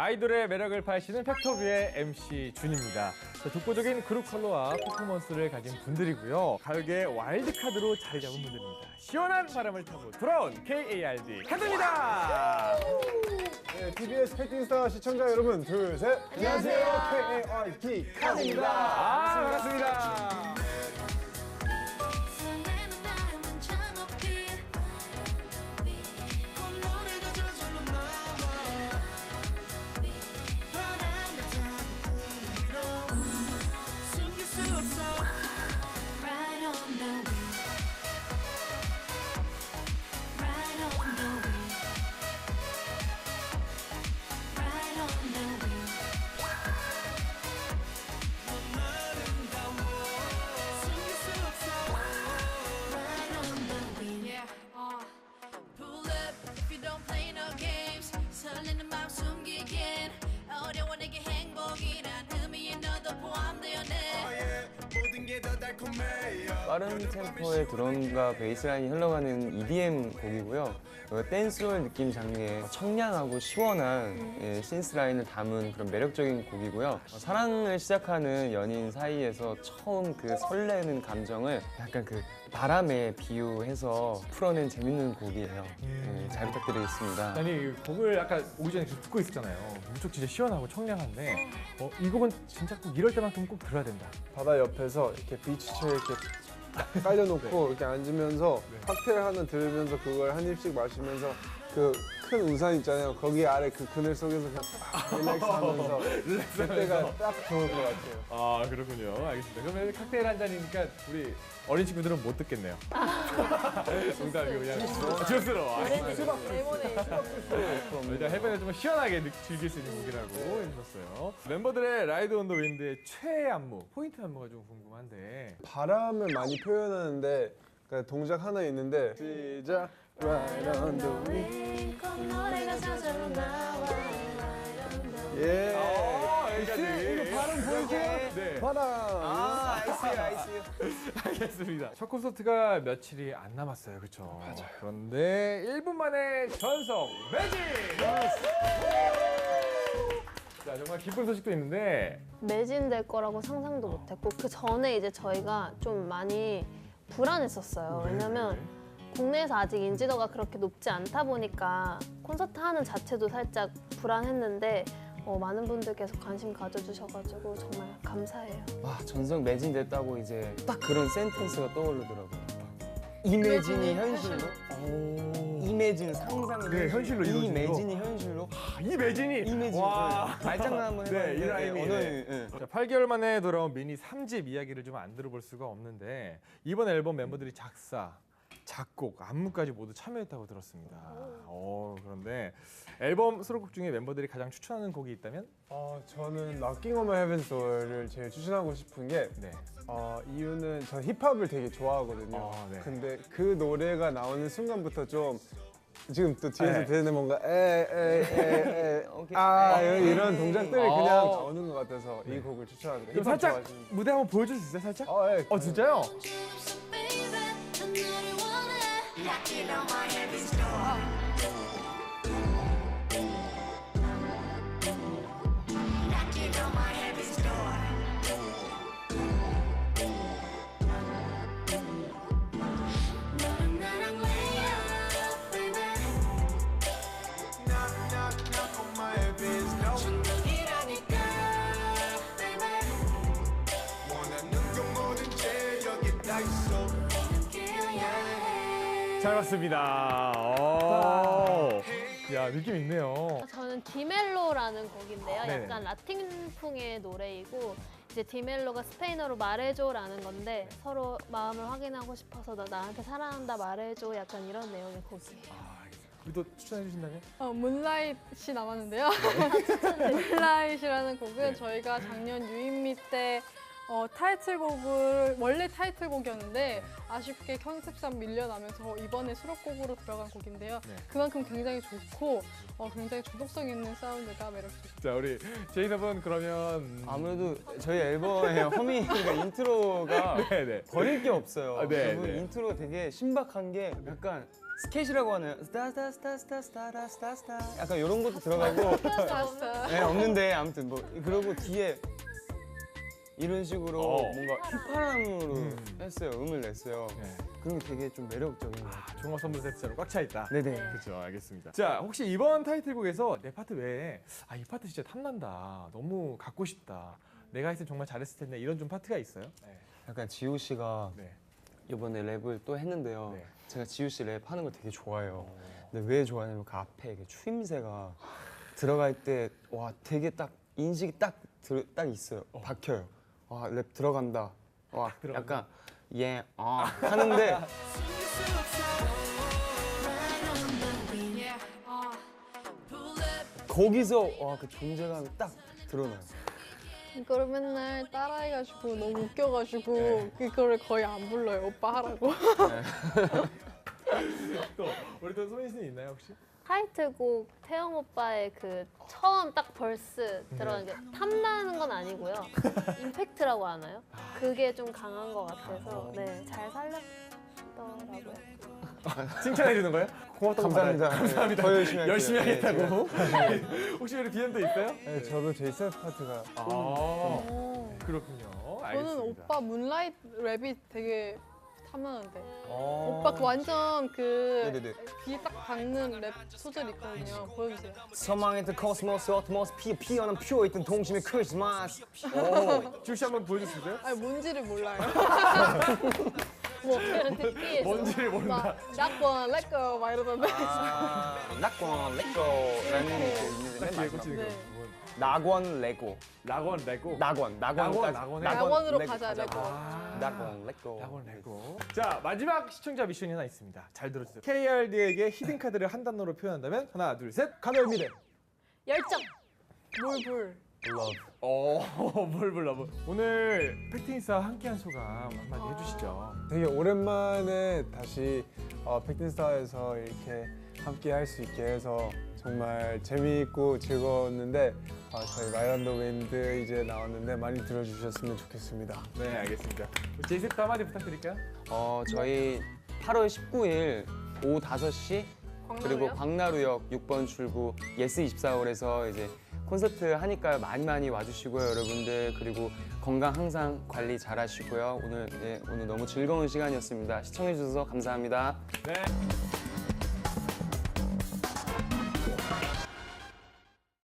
아이돌의 매력을 파헤치는 팩터뷰의 MC 준입니다. 자, 독보적인 그룹 컬러와 퍼포먼스를 가진 분들이고요. 가요계 와일드카드로 자리 잡은 분들입니다. 시원한 바람을 타고 돌아온 KARD 카드입니다. 네, TBS 패팅스타 시청자 여러분, 둘, 셋. 안녕하세요. KART 카드입니다. 아, 반갑습니다. 빠른 템포의 드럼과 베이스 라인이 흘러가는 EDM 곡이고요. 어, 댄스홀 느낌 장르의 청량하고 시원한 예, 신스 라인을 담은 그런 매력적인 곡이고요. 어, 사랑을 시작하는 연인 사이에서 처음 그 설레는 감정을 약간 그 바람에 비유해서 풀어낸 재밌는 곡이에요. 예, 잘 부탁드리겠습니다. 아니 이 곡을 아까 오기 전에 계속 듣고 있었잖아요. 무척 진짜 시원하고 청량한데 어, 이 곡은 진짜 꼭 이럴 때만큼 꼭 들어야 된다. 바다 옆에서 이렇게 비치처에 이렇게 딱 깔려놓고 이렇게 앉으면서 칵테일 하나 들으면서 그걸 한 입씩 마시면서 그 큰 우산 있잖아요. 거기 아래 그 그늘 속에서 그냥 딱 릴렉스 하면서 그때가 딱 좋을 것 같아요. 아 그렇군요. 알겠습니다. 그러면 칵테일 한 잔이니까 우리 어린 친구들은 못 듣겠네요. 농담이 그냥 주스러워. 일단 해변에 좀 시원하게 느- 즐길 수 있는 곡이라고 해주셨어요. 멤버들의 라이드 온 더 윈드의 최애 안무, 포인트 안무가 좀 궁금한데 바람을 많이 표현하는데 그 동작 하나 있는데 시작 Right on the wind 콧노래가 저절로 나와 예 어, 여기까지. 이거 바람 보이세요? 네. 바람 아, 아이스요, 아이스요. 알겠습니다. 첫 콘서트가 며칠이 안 남았어요. 그렇죠? 맞아요. 그런데 1분 만에 전성 매직! 자, 정말 기쁜 소식도 있는데 매진될 거라고 상상도 못했고 그 전에 이제 저희가 좀 많이 불안했었어요. 왜냐면 국내에서 아직 인지도가 그렇게 높지 않다 보니까 콘서트 하는 자체도 살짝 불안했는데 어, 많은 분들께서 관심 가져주셔가지고 정말 감사해요. 와 전성 매진됐다고 이제 딱 그런 센텐스가 떠오르더라고요. 이매진이 현실로? 이매진 상상이 네, 현실로 이루어진 거. 이매진이 현실로? 아, 이 매진이 이매진 와. 말장난 한번 네, 해봤는데 이 라임이. 언어는, 네. 예. 자, 8개월 만에 돌아온 미니 3집 이야기를 좀 안 들어볼 수가 없는데 이번 앨범 멤버들이 작사, 작곡, 안무까지 모두 참여했다고 들었습니다. 어, 그런데 앨범 수록곡 중에 멤버들이 가장 추천하는 곡이 있다면? 어, 저는 Knocking on My Heaven's Door를 제일 추천하고 싶은 게 네. 어, 이유는 전 힙합을 되게 좋아하거든요. 아, 네. 근데 그 노래가 나오는 순간부터 좀 지금 또 뒤에서 네. 되는 뭔가 에에에에 오케이. 아 이런 동작들이 아. 그냥 나오는 것 같아서 이 곡을 추천합니다. 그럼 힙합 살짝 좋아하시는 무대 한번 보여줄 수 있어요, 살짝? 어, 예. 어, 진짜요? 잘 봤습니다. 오. 야, 느낌 있네요. 저는 디멜로라는 곡인데요. 네네. 약간 라틴풍의 노래이고 이제 디멜로가 스페인어로 말해줘라는 건데 서로 마음을 확인하고 싶어서 너 나한테 사랑한다 말해줘 약간 이런 내용의 곡이에요. 우리 또 추천해 주신다면? 어, 문라잇이 남았는데요. 문라잇이라는 곡은 저희가 작년 유인미 때 어, 타이틀곡을 원래 타이틀곡이었는데 아쉽게 컨셉상 밀려나면서 이번에 수록곡으로 들어간 곡인데요. 네. 그만큼 굉장히 좋고 어, 굉장히 중독성 있는 사운드가 매력적이에요. 자, 우리 제이섭은 그러면 아무래도 저희 앨범의 허밍 그러니까 인트로가 네네. 버릴 게 없어요. 아, 네, 네. 인트로 되게 신박한 게 약간 스케치라고 하는 스타 스타 스타 스타 스타 스타 스타 약간 이런 것도 들어가고 스타스타. 네, 없는데 아무튼 뭐 그러고 뒤에 이런 식으로 어. 뭔가 휘파람으로 음. 했어요. 음을 냈어요. 네. 그런 게 되게 좀 매력적인 것 같아요. 종합 선물 세트처럼 꽉 차 있다. 네네. 그렇죠, 알겠습니다. 자, 혹시 이번 타이틀곡에서 내 파트 외에 아 이 파트 진짜 탐난다, 너무 갖고 싶다, 내가 했으면 정말 잘했을 텐데 이런 좀 파트가 있어요? 네. 약간 지호 씨가 네. 이번에 랩을 또 했는데요. 네. 제가 지호 씨랩 하는 걸 되게 좋아해요. 근데 왜 좋아하냐면 그 앞에 이게 추임새가 들어갈 때 와 되게 딱 인식이 딱, 들, 딱 있어요. 박혀요. 와 랩 들어간다. 와 들어간다. 약간 예, 아 하는데. 거기서 와 그 존재감이 딱 드러나요. 이거를 맨날 따라해가지고 너무 웃겨가지고 네. 이거를 거의 안 불러요. 오빠 하라고. 또 우리 또 소민 씨는 있나요 혹시? 타이틀곡 태영 오빠의 그 처음 딱 벌스 들어가는 게 탐나는 건 아니고요. 임팩트라고 하나요? 그게 좀 강한 것 같아서 네, 잘 살렸더라고요. 칭찬해 주는 거예요? 고맙다고 감사합니다. 받아요. 감사합니다. 더 열심히 할게요. 열심히 네, 하겠다고. 혹시 우리 비엔도 있어요? 네, 저도 제이슨 파트가 아, 어. 그렇군요. 저는 알겠습니다. 오빠 문라이트 랩이 되게 탐나는데. 어. 오빠 그 완전 그 네네네. 귀에 딱 박는 랩 소절 있거든요. 보여주세요. 서망했던 코스모스 오토모스 피 피어난 피어 있던 동심의 크리스마스. 씨 한번 있어요? 아니 뭔지를 몰라요. 뭐 그냥 듣기에서 뭔지를 모른다. 막 낙원, 렛고 막 이러던데. 게 있는데 맨 뒤에 마지막. 꽂히는 네. 거 부분. 낙원 레고. 낙원 레고. 낙원 낙원 낙원, 낙원에? 낙원으로 레고 가자, 레고. 아, 낙원 레고. 낙원 레고. 자 마지막 시청자 미션이 하나 있습니다. 잘 들어주세요. KRD에게 히든 카드를 한 단어로 표현한다면 하나 둘 셋. 카드입니다. 열정. 물불. love. 어, 뭘 불러? 오늘 팩트인스와 함께한 소감 한마디 해주시죠. 되게 오랜만에 다시 어, 팩틴스타에서 이렇게 함께 할 수 있게 해서 정말 재미있고 즐거웠는데 어, 저희 라이언더 윈드 이제 나왔는데 많이 들어주셨으면 좋겠습니다. 네 알겠습니다. 제이셉도 한마디 부탁드릴까요? 어 저희 8월 19일 오후 5시 그리고 광나루역 6번 출구 예스 24홀에서 이제 콘서트 하니까 많이 많이 와주시고요 여러분들 그리고 건강 항상 관리 잘 하시고요 오늘 네, 오늘 너무 즐거운 시간이었습니다 시청해 주셔서 감사합니다. 네.